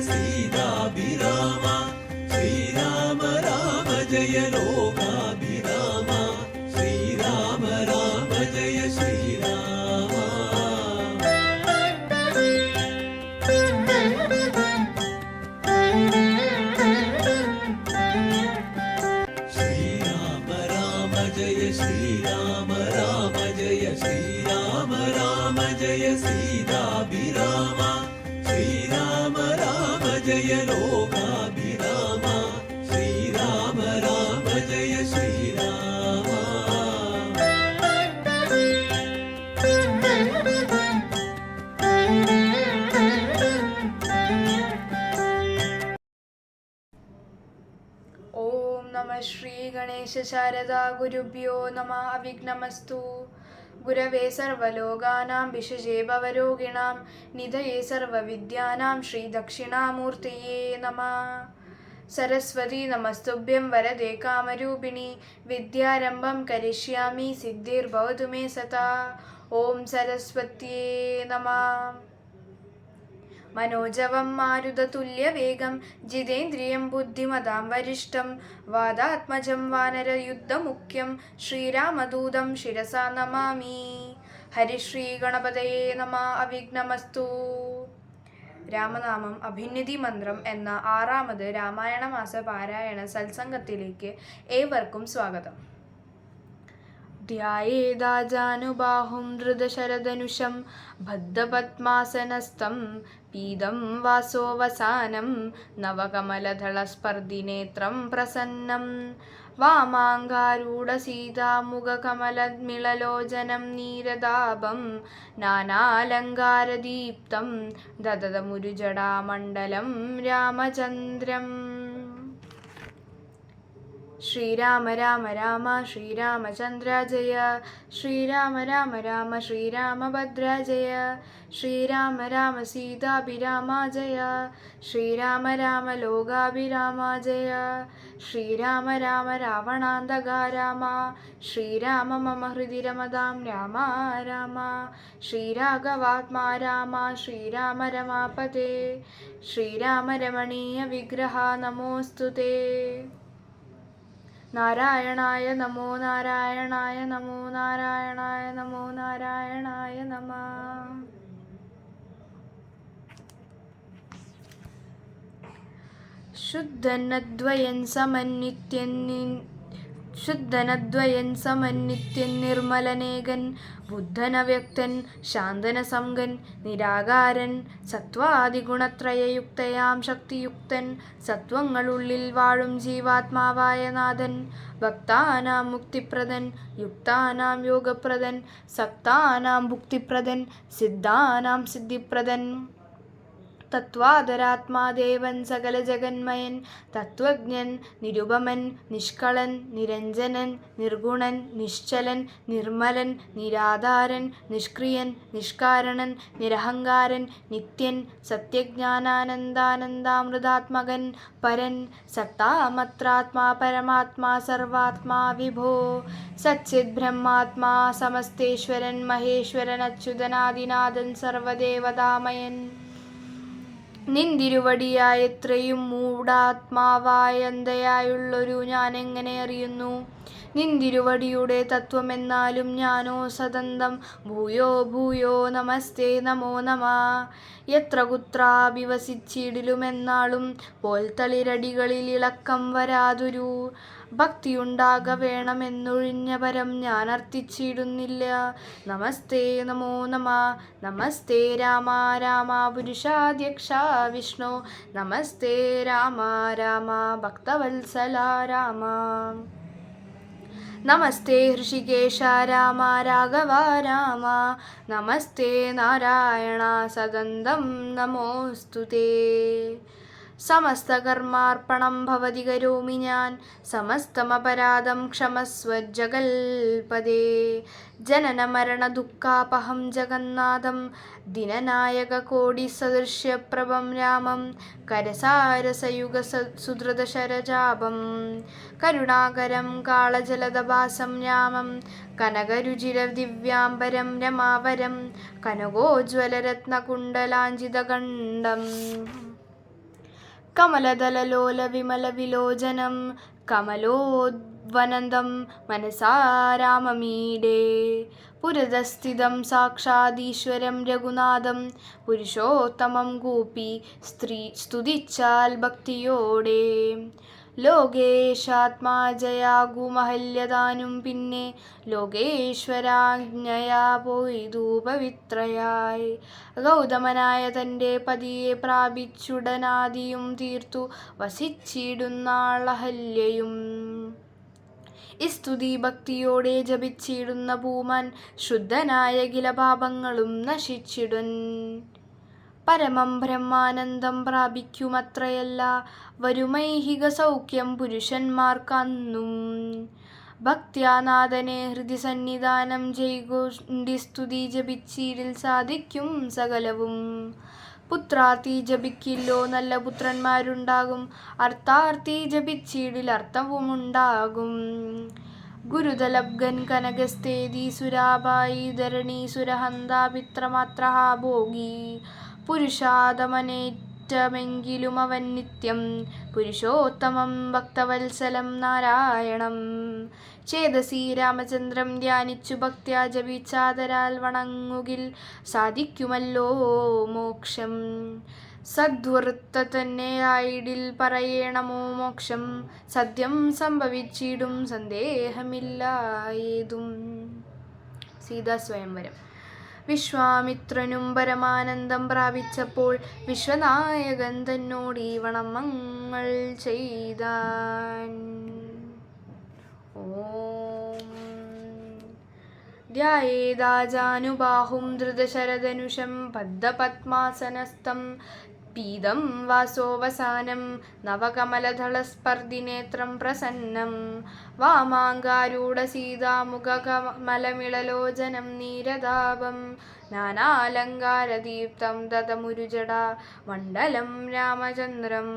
സീതാഭിരാമ ശ്രീരാമ രാമ ജയ ലോകാഭിരാമ ശ്രീരാമ രാമ ജയ ശ്രീരാമ ശ്രീരാമ രാമ ജയ ശ്രീരാമ രാമ ജയ ശ്രീരാമ രാമ ജയ സീതാഭിരാമ നമ ശ്രീ ഗണേശ ശാരദ ഗുരുഭ്യോ നമ അവിഘ്നമസ്തു ഗുരവേ സർവലോകാനാം വിഷജേ ഭവരോഗിണാം നിധയേ സർവവിദ്യാനാം ശ്രീ ദക്ഷിണാമൂർത്തയേ നമ സരസ്വതി നമസ്തുഭ്യം വരദേ കാമരൂപിണി വിദ്യാരംഭം കരിഷ്യാമി സിദ്ധിർഭവതു മേ സദാ മാരുതതുല്യ വേഗം മനോജവം ജിതേന്ദ്രിയം ബുദ്ധിമതാം വരിഷ്ഠം വാദാത്മജം വാനരയുദ്ധമുഖ്യം ശ്രീരാമദൂതം ശിരസ നമാമി. ഹരിശ്രീ ഗണപതയേ നമ അവിഘ്നമസ്തു. രാമനാമം അഭിന്നിധി മന്ത്രം എന്ന ആറാമത് രാമായണ മാസ പാരായണ സത്സംഗത്തിലേക്ക് ഏവർക്കും സ്വാഗതം. ധ്യായേതാജാനുബാഹും ധൃതശരധനുഷം ബദ്ധപത്മാസനസ്ഥം പീതം വാസോവസാനം നവകമലധളസ്പർദിനേത്രം പ്രസന്നം. വാമാങ്കാരൂഢസീതാമുഖകമലമിളലോചനം നീരതാപം നാനാലങ്കാരദീപ്തം ദതതമുരുജടാമണ്ഡലം രാമചന്ദ്രം. ശ്രീരാമ രാമ രാമ ശ്രീരാമചന്ദ്ര ജയ. ശ്രീരാമ രാമ രാമ ശ്രീരാമഭദ്ര ജയ. ശ്രീരാമ രാമ സീതാഭിരാമ ജയ. ശ്രീരാമ രാമ ലോകാഭിരാമ ജയ. ശ്രീരാമ രാമ രാവണാന്തക രാമ ശ്രീരാമ മമ ഹൃദി രമതാം രാമ രാമ. ശ്രീരാഘവാത്മാ രാമ ശ്രീരാമ രമാപതേ. ശ്രീരാമ രമണീയ വിഗ്രഹ നമോസ്തു നാരായണായ നമോ നാരായണായ നമോ നാരായണായ നമോ നാരായണായ നമ. ശുദ്ധനദ്വയൻ സമന്വിത്യൻ ശുദ്ധനദ്വയൻ സമന്വിത്യൻ നിർമ്മലനേകൻ ബുദ്ധനവ്യക്തൻ ശാന്തനസംഗൻ നിരാകാരൻ സത്വാദിഗുണത്രയയുക്തയാം ശക്തിയുക്തൻ സത്വങ്ങളുള്ളിൽ വാഴും ജീവാത്മാവായ നാഥൻ ഭക്താനാം മുക്തിപ്രദൻ യുക്താനാം യോഗപ്രദൻ സക്താനാം ഭുക്തിപ്രദൻ സിദ്ധാനാം സിദ്ധിപ്രദൻ. തത്വാദരാത്മാദേവൻ സകല ജഗന്മയൻ തത്വജ്ഞൻ നിരുപമൻ നിഷ്കളൻ നിരഞ്ജനൻ നിർഗുണൻ നിശ്ചലൻ നിർമ്മലൻ നിരാധാരൻ നിഷ്ക്രിയൻ നിഷ്കാരണൻ നിരഹങ്കാരൻ നിത്യൻ സത്യജ്ഞാനാനന്ദാനന്ദാമൃതാത്മകൻ പരൻ സത്താമത്രാത്മാ പരമാത്മാ സർവാത്മാ വിഭോ സച്ചിത് ബ്രഹ്മാത്മാ സമസ്തേശ്വരൻ മഹേശ്വരൻ അച്യുതനാദിനാഥൻ സർവദേവതാമയൻ നിന്തിരുവടിയായ മൂടാത്മാവായന്തയായുള്ളൊരു മൂഢാത്മാവായന്തയായുള്ളൊരു ഞാൻ എങ്ങനെ അറിയുന്നു? നിന്തിരുവടിയുടെ തത്വമെന്നാലും ഞാനോ സദന്തം ഭൂയോ ഭൂയോ നമസ്തേ നമോ നമ. എത്ര കുത്രാഭിവസിച്ചിടിലുമെന്നാളും പോൽത്തളിരടികളിൽ ഇളക്കം വരാതൊരു ഭക്തിയുണ്ടാക വേണമെന്നൊഴിഞ്ഞ ഞാൻ അർത്ഥിച്ചിടുന്നില്ല നമസ്തേ നമോ നമ. നമസ്തേ രാമ. രാമ പുരുഷാധ്യക്ഷ വിഷ്ണു. നമസ്തേ രാമ. രാമ ഭക്തവത്സല രാമ. നമസ്തേ ഹൃഷികേശ രാമ. രാഘവ രാമ. നമസ്തേ നാരായണ സദന്തം നമോസ്തു തേ സമസ്തകർമാർപ്പണം ഭവതി കരോമി ഞാൻ. സമസ്തമപരാധം ക്ഷമസ്വ ജഗൽപദേ ജനന മരണ ദുഃഖാപഹം ജഗന്നാഥം. ദിനനായക കോടി സദൃശ്യപ്രഭം രാമം. കരസാരസയുഗ സുധൃതശരജാപം കരുണാകരം കാളജലദഭാസം രാമം. കനകരുചിര ദിവ്യാംബരം രമാവരം. കനകോജ്വലരത്നകുണ്ടലാഞ്ചിതകണ്ഠം കമലദലലോലവിമലവിലോചനം കമലോദ്വനന്ദം മനസാരാമമീഡേ പുരതസ്ഥിതം സാക്ഷാദീശ്വരം രഘുനാഥം പുരുഷോത്തമം കൂപ്പി സ്ത്രീ സ്തുതിച്ചാൽ ഭക്തിയോടെ. ലോകേശാത്മാജയാകുമഹല്യതാനും പിന്നെ ലോകേശ്വരാജ്ഞയാ പോയിതു പവിത്രയായി ഗൗതമനായ തന്റെ പതിയെ പ്രാപിച്ചുടനാദിയും തീർത്തു വസിച്ചിടുന്നാളഹല്യയും. സ്തുതി ഭക്തിയോടെ ജപിച്ചിടുന്ന പൂമാൻ ശുദ്ധനായ കില പാപങ്ങളും നശിച്ചിടുൻ. പരമം ബ്രഹ്മാനന്ദം പ്രാപിക്കുമത്രയല്ല. വരുമൈഹിക സൗഖ്യം പുരുഷന്മാർക്കന്നും. ഭക്തിയാനാഥനെ ഹൃദി സന്നിധാനം ചെയ്കൊണ്ടി സ്തുതി ജപിച്ചീരിൽ സാധിക്കും സകലവും. പുത്രാർത്ഥി ജപിക്കില്ലോ നല്ല പുത്രന്മാരുണ്ടാകും. അർത്ഥാർത്ഥി ജപിച്ചീടിൽ അർത്ഥവുമുണ്ടാകും. ഗുരുതലബ്ഗൻ കനകസ്തേതി സുരാബായി ധരണി സുരഹന്താപിത്രമാത്ര ഭോഗി. പുരുഷാതമനേറ്റമെങ്കിലും അവൻ നിത്യം പുരുഷോത്തമം ഭക്തവത്സലം നാരായണം. ചേതസി രാമചന്ദ്രം ധ്യാനിച്ചു ഭക്ത്യാ ജപിച്ചാതരാൽ വണങ്ങുകിൽ സാധിക്കുമല്ലോ മോക്ഷം. സദ്വൃത്ത തന്നെ ആയിടിൽ പറയണമോ മോക്ഷം? സത്യം സംഭവിച്ചിടും സന്ദേഹമില്ല ഏതും. സീതാ സ്വയംവരം. വിശ്വാമിത്രനും പരമാനന്ദം പ്രാപിച്ചപ്പോൾ വിശ്വനായകൻ തന്നോട് ഈ വണമങ്ങൾ ചെയ്താൻ. ഓം. ധ്യായേതാജാനുബാഹും ധൃതശരധനുഷം ബദ്ധപത്മാസനസ്ഥം പീതം വാസോവസാനം നവകമലധളസ്പർദിനേത്രം പ്രസന്നം. വാമാങ്കാരൂഢസീതാമുഖകമലമിളലോചനം നീരതാപം. നാനാലങ്കാരദീപ്തം തതമുരുജട മണ്ഡലം രാമചന്ദ്രം.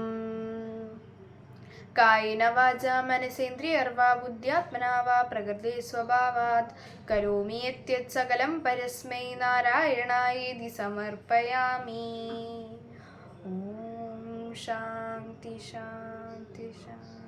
കായേന വാച മനസേന്ദ്രിയർവാ ബുദ്ധ്യാത്മനാ പ്രകൃതി സ്വഭാവാത്. കരോമി യത്യത് സകലം പരസ്മൈ നാരായണായേതി സമർപ്പയാമി. શાંતિ શાંતિ શાંતિ.